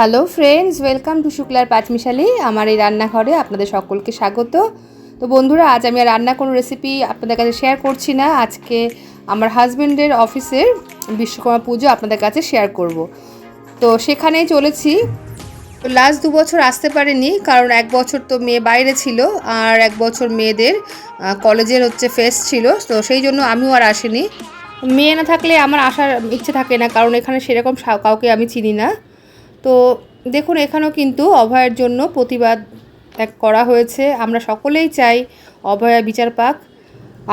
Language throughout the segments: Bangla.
হ্যালো ফ্রেন্ডস ওয়েলকাম টু শুক্লার পাঁচমিশালি আমার এই রান্নাঘরে আপনাদের সকলকে স্বাগত। তো বন্ধুরা, আজ আমি আর রান্না কোনো রেসিপি আপনাদের কাছে শেয়ার করছি না। আজকে আমার হাজব্যান্ডের অফিসের বিশ্বকর্মা পুজো আপনাদের কাছে শেয়ার করব। তো সেখানেই চলেছি। তো লাস্ট দু বছর আসতে পারেনি, কারণ এক বছর তো মেয়ে বাইরে ছিল, আর এক বছর মেয়েদের কলেজের হচ্ছে ফেস্ট ছিল, তো সেই জন্য আমিও আর আসিনি। মেয়ে না থাকলে আমার আসার ইচ্ছে থাকে না, কারণ এখানে সেরকম কাউকে আমি চিনি না। তো দেখুন, এখানেও কিন্তু অভয়ের জন্য প্রতিবাদ এক করা হয়েছে। আমরা সকলেই চাই অভয়া বিচার পাক।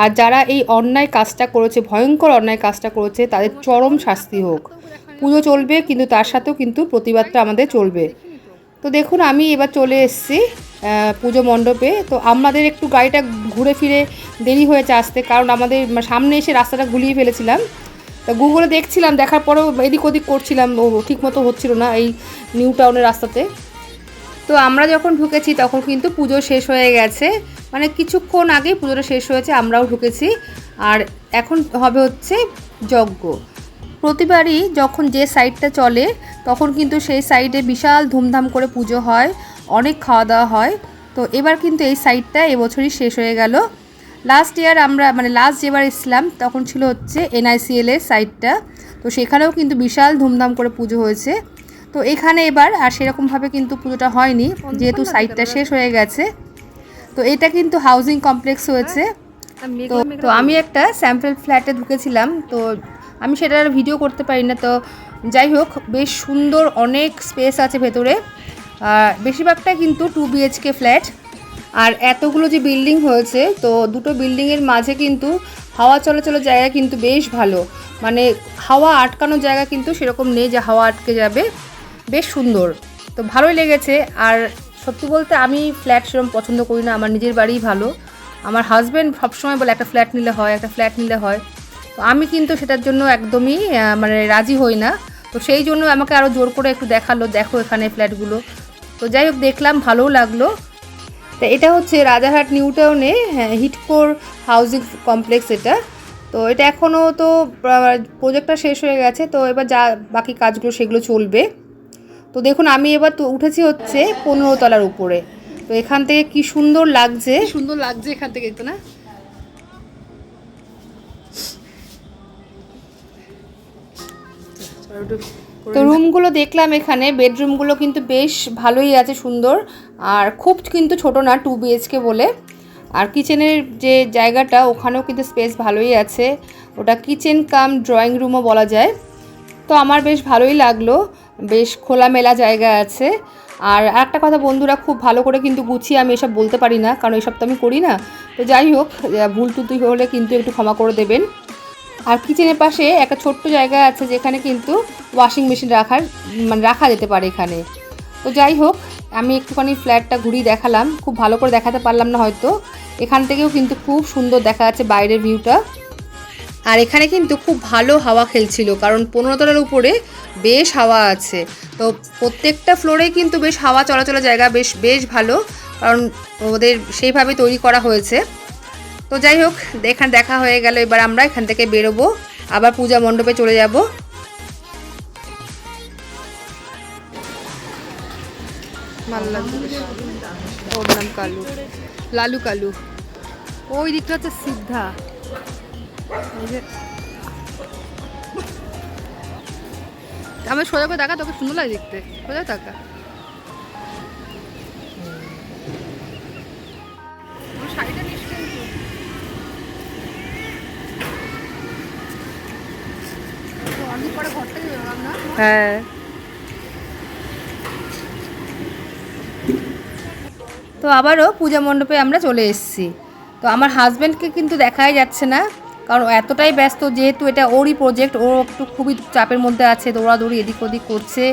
আর যারা এই অন্যায় কাজটা করেছে, ভয়ঙ্কর অন্যায় কাজটা করেছে, তাদের চরম শাস্তি হোক। পুজো চলবে, কিন্তু তার সাথেও কিন্তু প্রতিবাদটা আমাদের চলবে। তো দেখুন, আমি এবার চলে এসেছি পুজো মণ্ডপে। তো আমাদের একটু গাড়িটা ঘুরে ফিরে দেরি হয়েছে আসতে, কারণ আমাদের সামনে এসে রাস্তাটা গুলিয়ে ফেলেছিলাম। তা গুগলে দেখছিলাম, দেখার পরেও এদিক ওদিক করছিলাম, ও ঠিক মতো হচ্ছিল না এই নিউ টাউনের রাস্তাতে। তো আমরা যখন ঢুকেছি, তখন কিন্তু পুজো শেষ হয়ে গেছে। মানে কিছুক্ষণ আগে পুজোটা শেষ হয়েছে, আমরাও ঢুকেছি। আর এখন হবে হচ্ছে যজ্ঞ। প্রতিবারই যখন যে সাইডটা চলে, তখন কিন্তু সেই সাইডে বিশাল ধুমধাম করে পুজো হয়, অনেক খাওয়া দাওয়া হয়। তো এবার কিন্তু এই সাইডটা এবছরই শেষ হয়ে গেল। লাস্ট ইয়ার আমরা মানে লাস্ট যেবার এসলাম তখন ছিল হচ্ছে এনআইসিএল এর সাইডটা তো সেখানেও কিন্তু বিশাল ধুমধাম করে পুজো হয়েছে। তো এখানে এবার আর সেরকমভাবে কিন্তু পুজোটা হয়নি যেহেতু সাইটটা শেষ হয়ে গেছে। তো এটা কিন্তু হাউজিং কমপ্লেক্স হয়েছে। তো তো আমি একটা স্যাম্পল ফ্ল্যাটে ঢুকেছিলাম। তো আমি সেটার ভিডিও করতে পারি না। তো যাই হোক বেশ সুন্দর অনেক স্পেস আছে ভেতরে। আর বেশিরভাগটা কিন্তু টু বিএইচকে ফ্ল্যাট আর এতগুলো যে বিল্ডিং হয়েছে, তো দুটো বিল্ডিংয়ের মাঝে কিন্তু হাওয়া চলাচলের জায়গা কিন্তু বেশ ভালো। মানে হাওয়া আটকানোর জায়গা কিন্তু সেরকম নেই যে হাওয়া আটকে যাবে। বেশ সুন্দর। তো ভালোই লেগেছে। আর সত্যি বলতে আমি ফ্ল্যাট সেরকম পছন্দ করি না। আমার নিজের বাড়িই ভালো। আমার হাজব্যান্ড সবসময় বলে, একটা ফ্ল্যাট নিলে হয়, একটা ফ্ল্যাট নিলে হয়। তো আমি কিন্তু সেটার জন্য একদমই মানে রাজি হই না। তো সেই জন্য আমাকে আরও জোর করে একটু দেখাল, দেখো এখানে ফ্ল্যাটগুলো তো যাই হোক, দেখলাম, ভালোও লাগল। তো এটা হচ্ছে রাজারহাট নিউ টাউনে হ্যাঁ, হিটকোর হাউজিং কমপ্লেক্স এটা। তো এটা এখনও তো প্রজেক্টটা শেষ হয়ে গেছে তো এবার যা বাকি কাজগুলো সেগুলো চলবে। তো দেখুন আমি এবার তো উঠেছি হচ্ছে পনেরো তলার উপরে। তো এখান থেকে কি সুন্দর লাগছে। সুন্দর লাগছে এখান থেকে তো না? তো রুমগুলো দেখলাম এখানে বেডরুমগুলো কিন্তু বেশ ভালোই আছে সুন্দর। আর খুব কিন্তু ছোট না টু বিএইচকে বলে। আর কিচেনের যে জায়গাটা ওখানেও কিন্তু স্পেস ভালোই আছে। ওটা কিচেন কাম ড্রয়িং রুমও বলা যায়। তো আমার বেশ ভালোই লাগল। বেশ খোলামেলা জায়গা আছে। আর একটা কথা বন্ধুরা খুব ভালো করে কিন্তু গুছিয়ে আমি এসব বলতে পারি না কারণ এসব তো আমি করি না। তো যাই হোক ভুল টুতুই হলে কিন্তু একটু ক্ষমা করে দেবেন। আর কিচেনের পাশে একটা ছোট্ট জায়গা আছে যেখানে কিন্তু ওয়াশিং মেশিন রাখার মানে রাখা যেতে পারে এখানে। তো যাই হোক, আমি একটুখানি ফ্ল্যাটটা ঘুরিয়ে দেখালাম। খুব ভালো করে দেখাতে পারলাম না হয়তো। এখান থেকেও কিন্তু খুব সুন্দর দেখা যাচ্ছে বাইরের ভিউটা আর এখানে কিন্তু খুব ভালো হাওয়া খেলছিল, কারণ পনেরো তলার উপরে বেশ হাওয়া আছে। তো প্রত্যেকটা ফ্লোরে কিন্তু বেশ হাওয়া চলাচলের জায়গা, বেশ বেশ ভালো। কারণ ওদের সেইভাবে তৈরি করা হয়েছে। তো যাই হোক, এখানে দেখা হয়ে গেল, এবার আমরা এখান থেকে বেরোবো। আবার পূজা মণ্ডপে চলে যাব। কালু। লালু কালু। ওই দিকটা হচ্ছে সিদ্ধা। আমি সোজা করে দেখা তোকে সুন্দর লাগে দেখতে। সোজা শাড়িটা বেশ সুন্দর। তো অনেক পরে ঘর থেকে বেরোলাম না হ্যাঁ। তো আবারও পূজা মণ্ডপে আমরা চলে এসেছি। তো আমার হাজব্যান্ডকে কিন্তু দেখাই যাচ্ছে না, কারণ এতটাই ব্যস্ত যেহেতু এটা ওরই প্রজেক্ট ও একটু খুবই চাপের মধ্যে আছে, দৌড়াদৌড়ি এদিক ওদিক করছে।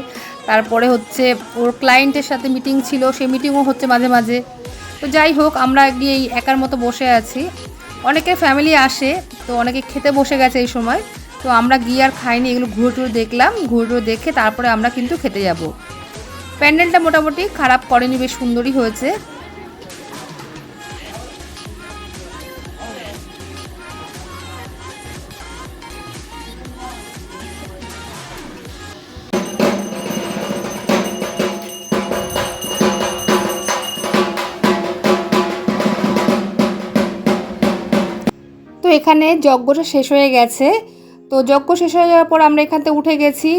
তারপরে হচ্ছে ওর ক্লায়েন্টের সাথে মিটিং ছিল, সেই মিটিংও হচ্ছে মাঝে মাঝে। তো যাই হোক, আমরা গিয়ে এই একার মতো বসে আছি। অনেকে ফ্যামিলি আসে, তো অনেকে খেতে বসে গেছে এই সময়। তো আমরা গিয়ে আর খাইনি, এগুলো ঘুরে টুরে দেখলাম ঘুরে টুরে দেখে তারপরে আমরা কিন্তু খেতে যাব। প্যান্ডেলটা মোটামুটি খারাপ করেনি, বেশ সুন্দরই হয়েছে। এখানে যজ্ঞটা শেষ হয়ে গেছে। তো যজ্ঞ শেষ হয়ে যাওয়ার পর আমরা এখান থেকে উঠে গেছি।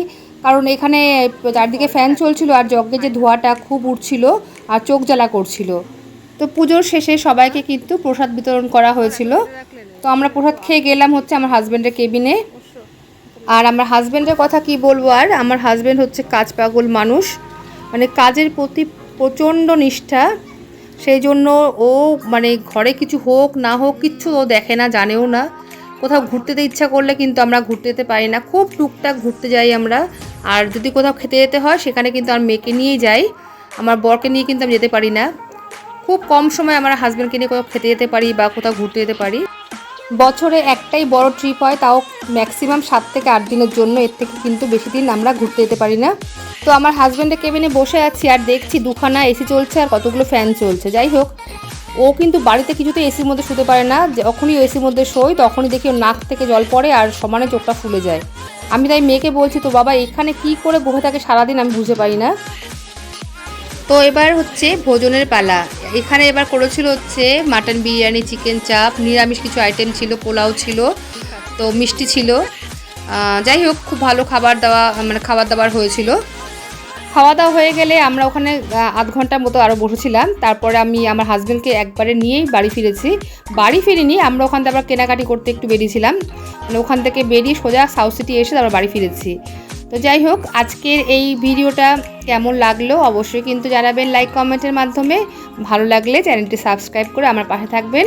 কারণ এখানে চারদিকে ফ্যান চলছিল আর যজ্ঞের যে ধোঁয়াটা খুব উঠছিল আর চোখ জ্বালা করছিল। তো পুজোর শেষে সবাইকে কিন্তু প্রসাদ বিতরণ করা হয়েছিল। তো আমরা প্রসাদ খেয়ে গেলাম হচ্ছে আমার হাজব্যান্ডের কেবিনে আর আমার হাজব্যান্ডের কথা কি বলব আর? আমার হাজব্যান্ড হচ্ছে কাজ পাগল মানুষ। মানে কাজের প্রতি প্রচণ্ড নিষ্ঠা। সেই জন্য ও মানে ঘরে কিছু হোক না হোক কিচ্ছু ও দেখে না, জানেও না। কোথাও ঘুরতে যেতে ইচ্ছা করলে কিন্তু আমরা ঘুরতে যেতে পারি না। খুব টুকটাক ঘুরতে যাই আমরা। আর যদি কোথাও খেতে যেতে হয়, সেখানে কিন্তু আমার মেয়েকে নিয়েই যাই। আমার বরকে নিয়ে কিন্তু আমি যেতে পারি না। খুব কম সময় আমার হাজব্যান্ডকে নিয়ে কোথাও খেতে যেতে পারি বা কোথাও ঘুরতে যেতে পারি। বছরে একটাই বড় ট্রিপ হয়, তাও ম্যাক্সিমাম সাত থেকে আট দিনের জন্য। এর থেকে কিন্তু বেশি দিন আমরা ঘুরতে যেতে পারি না। তো আমার হাজব্যান্ডের কেবিনে বসে আছি আর দেখছি দুখানা এসি চলছে আর কতগুলো ফ্যান চলছে। যাই হোক ও কিন্তু বাড়িতে কিছুতে এসির মধ্যে শুতে পারে না। যখনই এসির মধ্যে শোয়, তখনই দেখি ওর নাক থেকে জল পড়ে আর সমানে চোখটা ফুলে যায়। আমি তাই মেয়েকে বলছি, তো বাবা, এখানে কি করে বসে থাকে সারাদিন? আমি বুঝতে পারি না। তো এবার হচ্ছে ভোজনের পালা। এখানে এবার করেছিল হচ্ছে মাটন বিরিয়ানি, চিকেন চাপ, নিরামিষ কিছু আইটেম ছিল, পোলাও ছিল, তো মিষ্টি ছিল। যাই হোক, খুব ভালো খাবার দাওয়া মানে খাবার দাবার হয়েছিল। খাওয়া দাওয়া হয়ে গেলে আমরা ওখানে আধ ঘণ্টার মতো আরও বসেছিলাম। তারপরে আমি আমার হাজব্যান্ডকে একবারে নিয়েই বাড়ি ফিরেছি। বাড়ি ফিরিনি, আমরা ওখান থেকে আবার কেনাকাটি করতে একটু বেরিয়েছিলাম। মানে ওখান থেকে বেরিয়ে সোজা সাউথ সিটি এসে তারপর বাড়ি ফিরেছি। তো যাই হোক, আজকের এই ভিডিওটা কেমন লাগল অবশ্যই কিন্তু জানাবেন লাইক কমেন্টের মাধ্যমে। ভালো লাগলে চ্যানেলটি সাবস্ক্রাইব করে আমার পাশে থাকবেন।